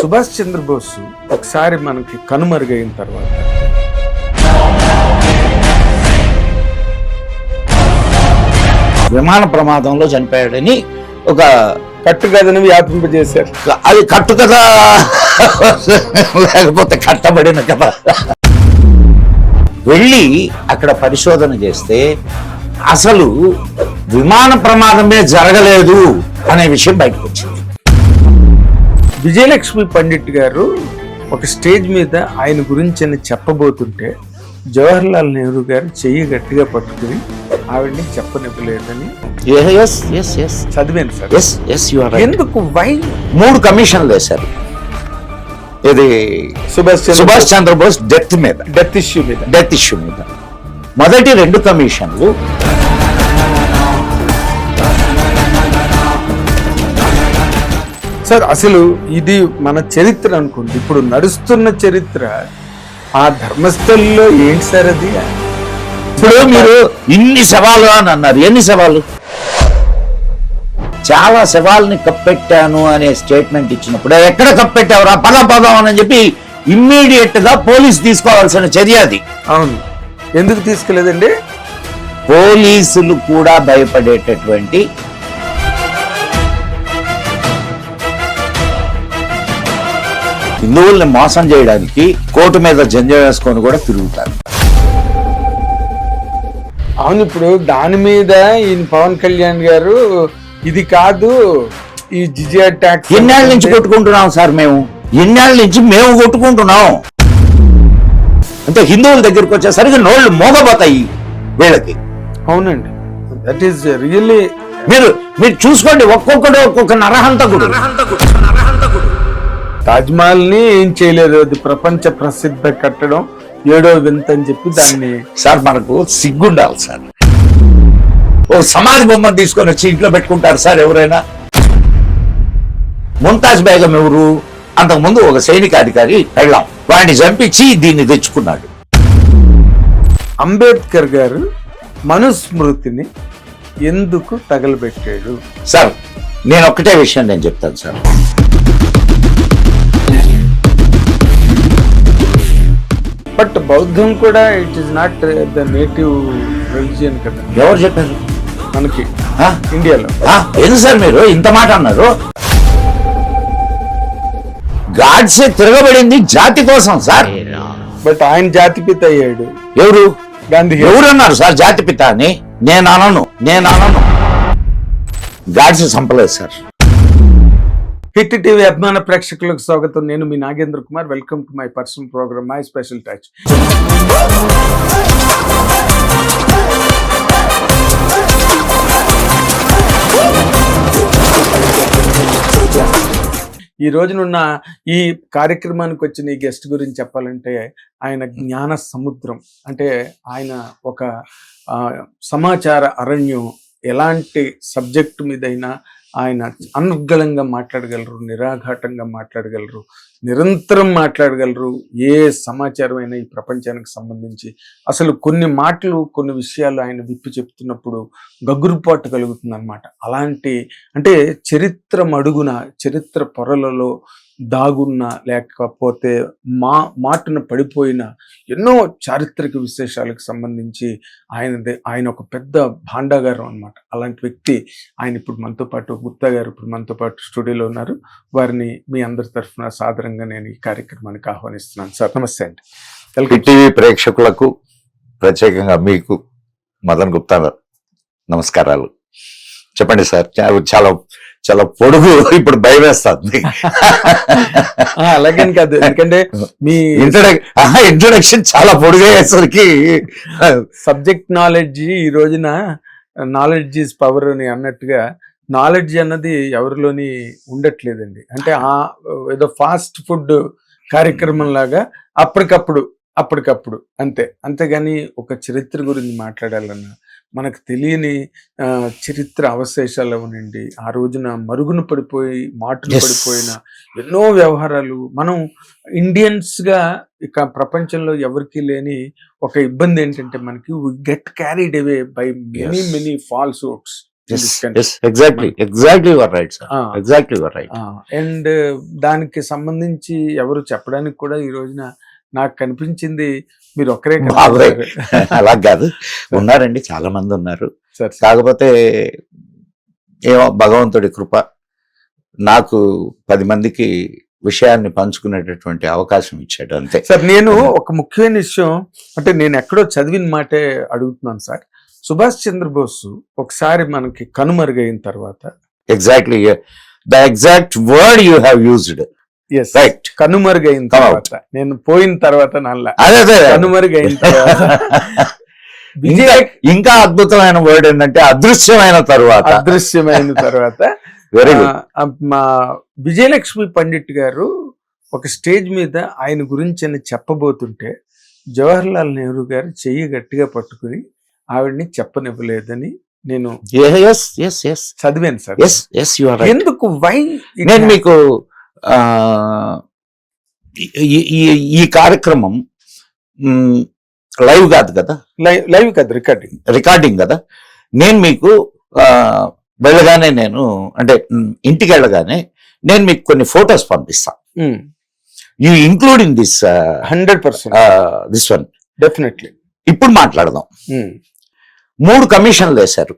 సుభాష్ చంద్రబోస్ ఒకసారి మనకి కనుమరుగైన తర్వాత. విమాన ప్రమాదంలో చనిపోయాడని ఒక కట్టుకథను వ్యాపింపజేశారు. అది కట్టు కదా లేకపోతే కట్టబడిన కథ. వెళ్ళి అక్కడ పరిశోధన చేస్తే అసలు విమాన ప్రమాదమే జరగలేదు అనే విషయం బయటకు వచ్చింది విజయలక్ష్మి పండిట్ గారు ఒక స్టేజ్ మీద ఆయన గురించి అని చెప్పబోతుంటే జవహర్లాల్ నెహ్రూ గారు చెయ్యి గట్టిగా పట్టుకుని ఆవిడ్ని చెప్పనివ్వలేదని చదివాను సార్. ఎందుకు? వై మూడు కమిషన్లు వేశారు. ఇది సుభాష్ సుభాష్ చంద్రబోస్ డెత్ మీద. డెత్ ఇష్యూ మీద. డెత్ ఇష్యూ మీద. మొదటి రెండు కమిషన్లు సార్ అసలు ఇది మన చరిత్ర అనుకోండి. ఇప్పుడు నడుస్తున్న చరిత్ర ఆ ధర్మస్థల్లో ఏంటి సార్ అది? ఇప్పుడు మీరు ఇన్ని సవాలు అని అన్నారు. ఎన్ని సవాలు? చాలా సవాల్ని కప్పెట్టాను అనే స్టేట్మెంట్ ఇచ్చినప్పుడు ఎక్కడ కప్పెట్టావురా? పద పదం అని చెప్పి ఇమ్మీడియట్గా పోలీస్ తీసుకోవాల్సిన చర్య అది. అవును. ఎందుకు తీసుకెళ్ళదండి పోలీసులు కూడా భయపడేటటువంటి హిందువుల్ని మోసం చేయడానికి కోర్టు మీద జంజం వేసుకొని కూడా తిరుగుతారు. అవును ఇప్పుడు దాని మీద ఈయన పవన్ కళ్యాణ్ గారు ఇది కాదు ఈ జిజియా ట్యాక్స్ ఎన్నేళ్ళ నుంచి కొట్టుకుంటున్నాం సార్ మేము? ఎన్నేళ్ళ నుంచి మేము కొట్టుకుంటున్నాం? అంటే హిందువుల దగ్గరికి వచ్చేసరికి నోళ్ళు మోగబోతాయి వీళ్ళకి. అవునండి. దట్ ఈస్ రియల్లీ మీరు మీరు చూసుకోండి ఒక్కొక్కడు ఒక్కొక్క నరహంతకుడు. తాజ్ మహల్ని ఏం చేయలేదు. అది ప్రపంచ ప్రసిద్ధ కట్టడం. ఏడో వింత అని చెప్పి దాన్ని సార్ మనకు సిగ్గుండాలి సార్. ఓ సమాధి బొమ్మను తీసుకొని వచ్చి ఇంట్లో పెట్టుకుంటారు సార్ ఎవరైనా. ముంతాజ్ బేగం ఎవరు? అంతకుముందు ఒక సైనికాధికారి వెళ్ళాం. వాడిని చంపించి దీన్ని తెచ్చుకున్నాడు. అంబేద్కర్ గారు మనుస్మృతిని ఎందుకు తగలబెట్టాడు? సార్ నేను ఒక్కటే విషయం నేను చెప్తాను సార్. బట్ బౌద్ధం కూడా it is not the native religion కదా. ఎవరు చెప్పారు? మనకి? ఇండియాలో. ఎందుకు సార్ మీరు? ఇంత మాట అన్నారు. గాడ్సే తిరగబడింది జాతి కోసం సార్. బట్ ఆయన జాతిపిత అయ్యాడు. ఎవరు? గాంధీ గారు. ఎవరన్నారు సార్ జాతి పిత అని? నేను అనను నేను అనను. గాడ్సే చంపలేదు సార్. టీవీ అభిమాన ప్రేక్షకులకు స్వాగతం. నేను మీ Nagendra Kumar. Welcome to my personal program my special touch ఈ రోజునున్న ఈ కార్యక్రమానికి వచ్చిన ఈ గెస్ట్ గురించి చెప్పాలంటే ఆయన జ్ఞాన సముద్రం. అంటే ఆయన ఒక సమాచార అరణ్యం ఎలాంటి సబ్జెక్టు మీదైనా ఆయన అనర్గళంగా మాట్లాడగలరు నిరాఘాటంగా మాట్లాడగలరు నిరంతరం మాట్లాడగలరు. ఏ సమాచారం అయినా ఈ ప్రపంచానికి సంబంధించి అసలు కొన్ని మాటలు కొన్ని విషయాలు ఆయన విప్పి చెప్తున్నప్పుడు గగురుపాటు కలుగుతుంది అనమాట అలాంటి అంటే చరిత్ర మడుగున చరిత్ర పొరలలో దాగున్న లేకపోతే మా మాటున పడిపోయిన ఎన్నో చారిత్రక విశేషాలకు సంబంధించి ఆయన ఆయన ఒక పెద్ద భాండాగారం అన్నమాట. అలాంటి వ్యక్తి ఆయన ఇప్పుడు మనతో పాటు గుప్తా గారు ఇప్పుడు మనతో పాటు స్టూడియోలో ఉన్నారు. వారిని మీ అందరి తరఫున సాదరంగా నేను ఈ కార్యక్రమానికి ఆహ్వానిస్తున్నాను. సార్ నమస్తే అండి. టీవీ ప్రేక్షకులకు ప్రత్యేకంగా మీకు మదన్ గుప్తా నమస్కారాలు. చెప్పండి సార్ చాలా చాలా పొడుగు ఇప్పుడు భయం వేస్తుంది ఆ, అలాగని కాదు ఎందుకంటే మీ ఇంట్రొడక్షన్ చాలా పొడుగయ్యేసరికి సబ్జెక్ట్ నాలెడ్జ్ ఈ రోజున నాలెడ్జ్ ఈజ్ పవర్ అని అన్నట్టుగా నాలెడ్జ్ అన్నది ఎవరిలోని ఉండట్లేదండి. అంటే ఆ ఏదో ఫాస్ట్ ఫుడ్ కార్యక్రమం లాగా అప్పటికప్పుడు అప్పటికప్పుడు అంతే. అంతేగాని ఒక చరిత్ర గురించి మాట్లాడాలన్నా మనకు తెలియని చరిత్ర అవశేషాలు అవనండి ఆ రోజున మరుగున పడిపోయి మాటలు. పడిపోయిన ఎన్నో వ్యవహారాలు. మనం ఇండియన్స్గా ఇక ప్రపంచంలో ఎవరికి లేని ఒక ఇబ్బంది ఏంటంటే మనకి get carried away by many. Many falls right and దానికి సంబంధించి ఎవరు చెప్పడానికి కూడా ఈ రోజున నాకు కనిపించింది మీరు ఒక్కరే. అలా కాదు. ఉన్నారండి చాలా మంది ఉన్నారు. కాకపోతే ఏమో భగవంతుడి కృప నాకు పది మందికి విషయాన్ని పంచుకునేటటువంటి అవకాశం ఇచ్చాడు అంతే. సార్ నేను ఒక ముఖ్యమైన విషయం అంటే నేను ఎక్కడో చదివిన మాటే అడుగుతున్నాను సార్. సుభాష్ చంద్రబోస్ ఒకసారి మనకి కనుమరుగైన తర్వాత exactly the exact word you have used right కనుమరుగైన. తర్వాత. నేను పోయిన తర్వాత నల్ల. అదే అదే. కనుమరుగైన తర్వాత. ఇంకా అద్భుతమైన వర్డ్ ఏంటంటే అదృశ్యమైన తరువాత. అదృశ్యమైన తర్వాత. మా విజయలక్ష్మి పండిట్ గారు ఒక స్టేజ్ మీద ఆయన గురించి అని చెప్పబోతుంటే జవహర్లాల్ నెహ్రూ గారు చెయ్యి గట్టిగా పట్టుకుని ఆవిడ్ని చెప్పనివ్వలేదని నేను చదివాను సార్. ఎందుకు? వై నేను మీకు ఈ- కార్యక్రమం లైవ్ కాదు కదా? లైవ్ లైవ్ కదా రికార్డింగ్. రికార్డింగ్ కదా? నేను మీకు వెళ్ళగానే నేను అంటే ఇంటికి వెళ్ళగానే నేను మీకు కొన్ని ఫొటోస్ పంపిస్తా. You including this hundred percent. This one. Definitely. ఇప్పుడు మాట్లాడదాం. మూడు కమిషన్లు వేశారు.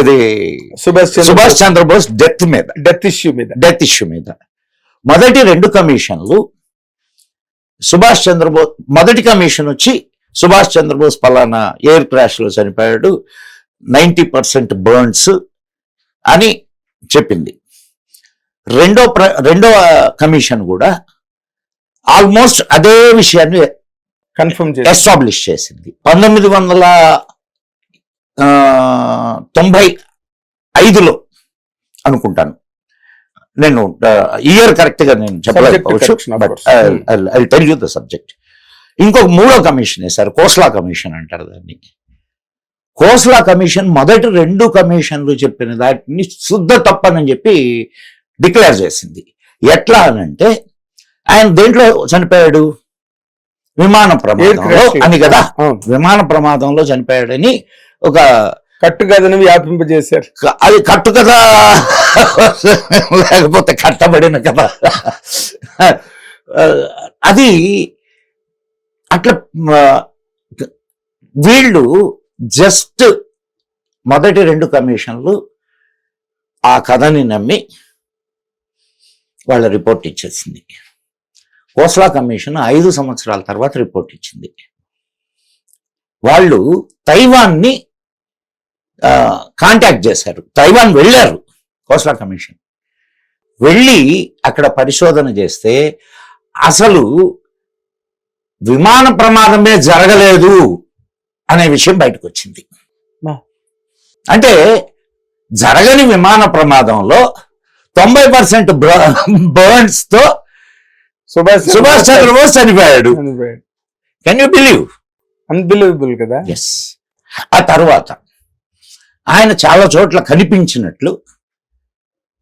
ఇది సుభాష్ సుభాష్ చంద్రబోస్ డెత్ మీద. డెత్ ఇష్యూ మీద. డెత్ ఇష్యూ మీద. మొదటి రెండు కమిషన్లు సుభాష్ చంద్రబోస్ మొదటి కమిషన్ వచ్చి సుభాష్ చంద్రబోస్ పలానా ఎయిర్ క్రాష్లో చనిపోయాడు. నైంటీ పర్సెంట్ బర్న్స్ అని చెప్పింది. రెండో ప్ర రెండవ కమిషన్ కూడా ఆల్మోస్ట్ అదే విషయాన్ని కన్ఫర్మ్ ఎస్టాబ్లిష్ చేసింది. పంతొమ్మిది వందల తొంభై ఐదులో అనుకుంటాను. నేను ఇయర్ కరెక్ట్గా నేను చెప్పలేకపోవచ్చు but course. I tell you the subject ఇంకొక మూడో కమిషన్ వేశారు కోస్లా కమిషన్ అంటారు దాన్ని. కోస్లా కమిషన్ మొదటి రెండు కమిషన్లు చెప్పిన దాటిని శుద్ధ తప్పనని చెప్పి డిక్లేర్ చేసింది. ఎట్లా అనంటే ఆయన దేంట్లో చనిపోయాడు? విమాన ప్రమాదంలో. అని కదా. విమాన ప్రమాదంలో చనిపోయాడని ఒక కట్టు కథను వ్యాపింపజేశారు. అది కట్టు కదా. లేకపోతే కట్టబడిన కదా. అది అట్లా వీళ్ళు జస్ట్ మొదటి రెండు కమిషన్లు ఆ కథని నమ్మి వాళ్ళ రిపోర్ట్ ఇచ్చేసింది. కోస్లా కమిషన్ ఐదు సంవత్సరాల తర్వాత రిపోర్ట్ ఇచ్చింది. వాళ్ళు తైవాన్ని కాంటాక్ట్ చేశారు. తైవాన్ వెళ్ళారు కోస్లా కమిషన్. వెళ్ళి అక్కడ పరిశోధన చేస్తే అసలు విమాన ప్రమాదమే జరగలేదు అనే విషయం బయటకు వచ్చింది. అంటే జరగని విమాన ప్రమాదంలో తొంభై పర్సెంట్ బర్న్స్తో సుభాష్ సుభాష్ చంద్రబోస్ చనిపోయాడు. కెన్ యూ బిలీవ్ అన్బిలీవబుల్ కదా? ఎస్ ఆ తర్వాత ఆయన చాలా చోట్ల కనిపించినట్లు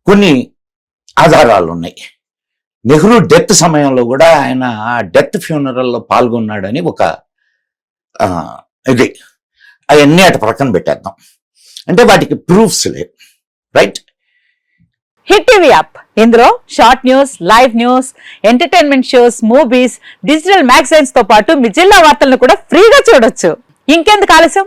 కొన్ని ఆధారాలు ఉన్నాయి నెహ్రూ డెత్ సమయంలో కూడా ఆయన ఆ డెత్ ఫ్యూనరల్లో పాల్గొన్నాడని ఒక ఇది. అవన్నీ అటు ప్రక్కన పెట్టేద్దాం. అంటే వాటికి ప్రూఫ్స్ లేవు. రైట్? Hit TV app. ఇందులో short news live news entertainment shows movies digital మ్యాగజైన్స్తో పాటు మీ జిల్లా వార్తలను కూడా ఫ్రీగా చూడొచ్చు. ఇంకెందుకు ఆలస్యం?